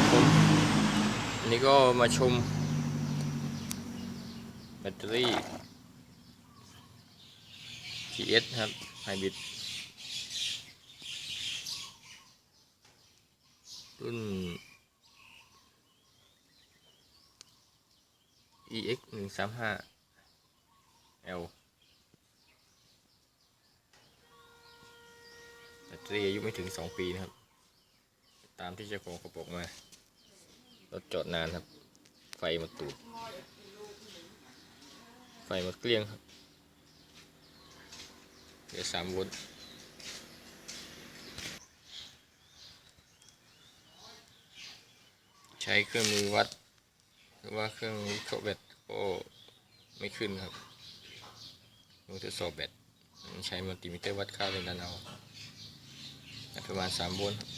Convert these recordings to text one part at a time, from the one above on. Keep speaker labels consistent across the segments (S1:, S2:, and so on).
S1: ครับผมอันนี้ก็มาชม แบตเตอรี่ TS ครับไฮบริดรุ่น EX 1 3 5 L แบตเตอรี่อายุไม่ถึง 2 ปีนะครับ ตามที่เจ้าของเขาบอกมารถจอดนานครับ ไฟมดตูด ไฟมดเกลี้ยงครับเหลือสามโวลต์ใช้เครื่องมือวัด หรือว่าเครื่องวิเคราะห์แบตก็ไม่ขึ้นครับมือทดสอบแบตใช้มัลติมิเตอร์วัดค่าแรงดันเอาประมาณ3โวลต์ครับ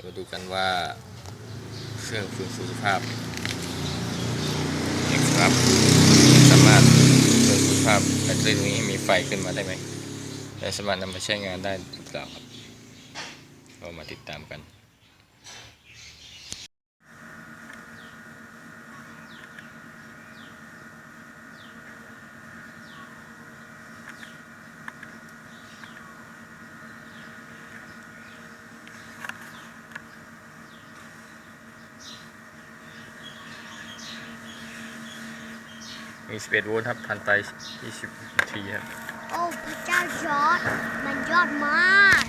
S1: จะมาดูกันว่าเครื่องฟื้นฟูสภาพนะครับสามารถฟื้นฟูสภาพแบตเตอรี่ตรงนี้มีไฟขึ้นมาได้ไหมและสามารถนำมาใช้งานได้หรือเปล่าครับเรามาติดตามกัน มี 11 โวลต์ครับพันไป 20 นาทีครับ
S2: โอ้พระเจ้ายอด มันยอดมาก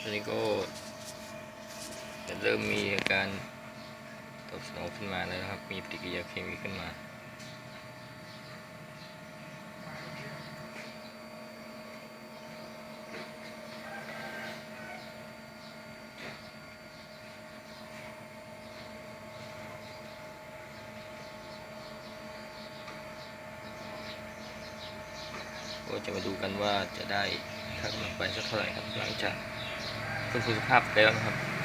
S1: ตอนนี้ก็จะเริ่มมีอาการตอ บสนองขึ้นมาแล้วนะครับ มีปฏิกิริยาเคมีขึ้นมาก็จะมาดูกันว่าจะได้ค่ากำลังไฟสักเท่าไหร่ครับ หลังจากฟื้นฟูสภาพแล้วนะครับ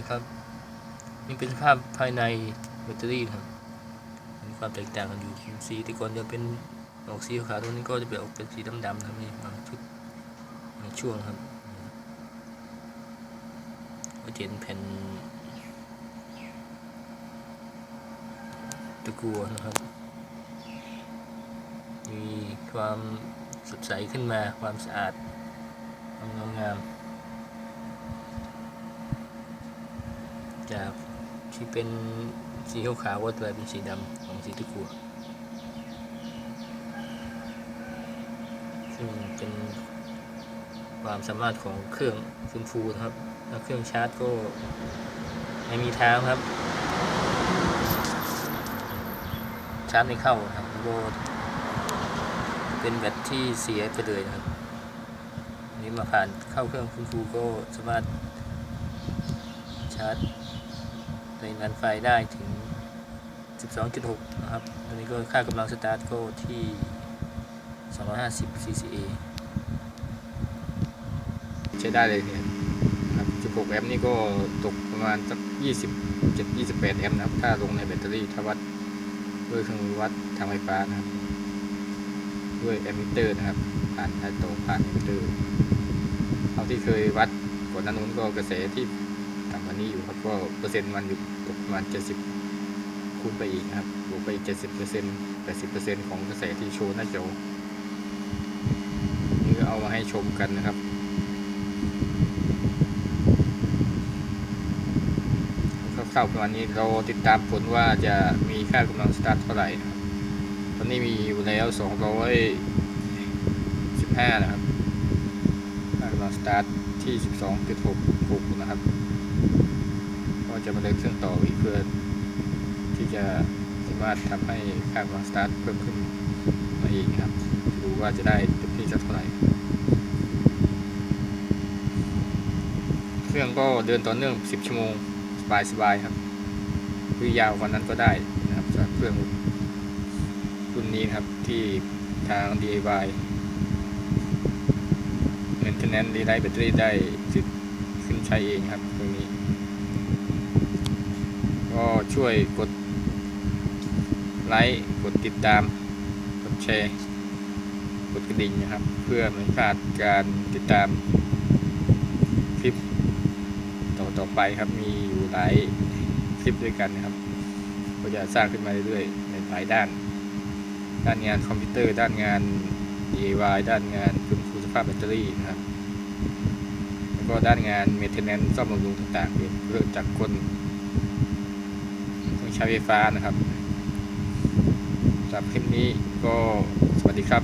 S1: นี่นะครับ นี่เป็นสภาพภายในแบตเตอรี่ครับมีความแตกต่างกันอยู่สีที่ก่อนจะเป็นออกสีขาวตรงนี้ก็จะเป็นออกเป็นสีดำๆครับนี่บางชุดบางช่วงครับก็เห็นแผ่นตะกัวนะครับ มีความสดใสขึ้นมาความสะอาดความงดงาม จากที่เป็นสีขาวๆก็กลายเป็นสีดำของสีตะกั่วซึ่งเป็นความสามารถของเครื่องฟื้นฟูนะครับแล้วเครื่องชาร์จก็ไม่มีเท้าครับ ชาร์จไม่เข้าครับก็เป็นแบตที่เสียไปเลยนะครับอันนี้มาผ่านเข้าเครื่องฟื้นฟูก็สามารถชาร์จ ในงานไฟได้ถึง 12.6 นะครับอันนี้ก็ค่ากำลังสตาร์ทก็ที่ 250 cca ใช้ได้เลยเนี่ยครับ16 แอมป์นี่ก็ตกประมาณสัก20 28 แอมป์นะครับ ถ้าลงในแบตเตอรี่ถ้าวัดด้วยเครื่องวัดทางไฟฟ้านะครับ ด้วยแอมมิเตอร์นะครับ ผ่านไฮโตรงผ่านแอมมิเตอร์ เอาที่เคยวัดก่อนหน้านู้นก็กระแสที่ ต่ำกว่านี้อยู่ครับก็เปอร์เซ็นต์มันอยู่ประมาณ70คูณไปอีกนะครับบวกไปอีก70เปอร์เซ็นต์80เปอร์เซ็นต์ของกระแสที่โชว์หน้าจอนี่ก็เอามาให้ชมกันนะครับคร่าวๆประมาณนี้เราติดตามผลว่าจะมีค่ากำลังสตาร์ทเท่าไหร่นะครับตอนนี้มีอยู่แล้ว215นะครับค่ากำลังสตาร์ทที่12.66นะครับ จะมาเดินเครื่องต่ออีกเพื่อที่จะสามารถทำให้ค่ากำลังสตาร์ทเพิ่มขึ้นมาอีกครับดูว่าจะได้เต็มที่สักเท่าไหร่เครื่องก็เดินต่อเนื่อง 10 ชั่วโมง สบายๆครับหรือยาวกว่านั้นก็ได้นะครับจากเครื่องนี้นะครับที่ทาง DIY เ a นเทนแนนดีไลท์แบตเตอรี่ได้ขึ้นใช้เองครับ ตรงนี้ ก็ ช่วยกดไลค์กดติดตาม กดแชร์ กดกระดิ่งนะครับ เพื่อไม่พลาดการติดตามคลิปต่อต่อไปครับมีอยู่หลายคลิปด้วยกันนะครับ ก็จะสร้างขึ้นมาเรื่อยๆในหลายด้าน ด้านงานคอมพิวเตอร์ ด้านงาน DIY ด้านงานฟื้นฟูสภาพแบตเตอรี่นะครับ แล้วก็ด้านงาน maintenance ซ่อมบำรุงต่างๆเรื่องจากคน ช้ไฟฟ้านะครับสำหรับคลิปนี้ก็สวัสดีครับ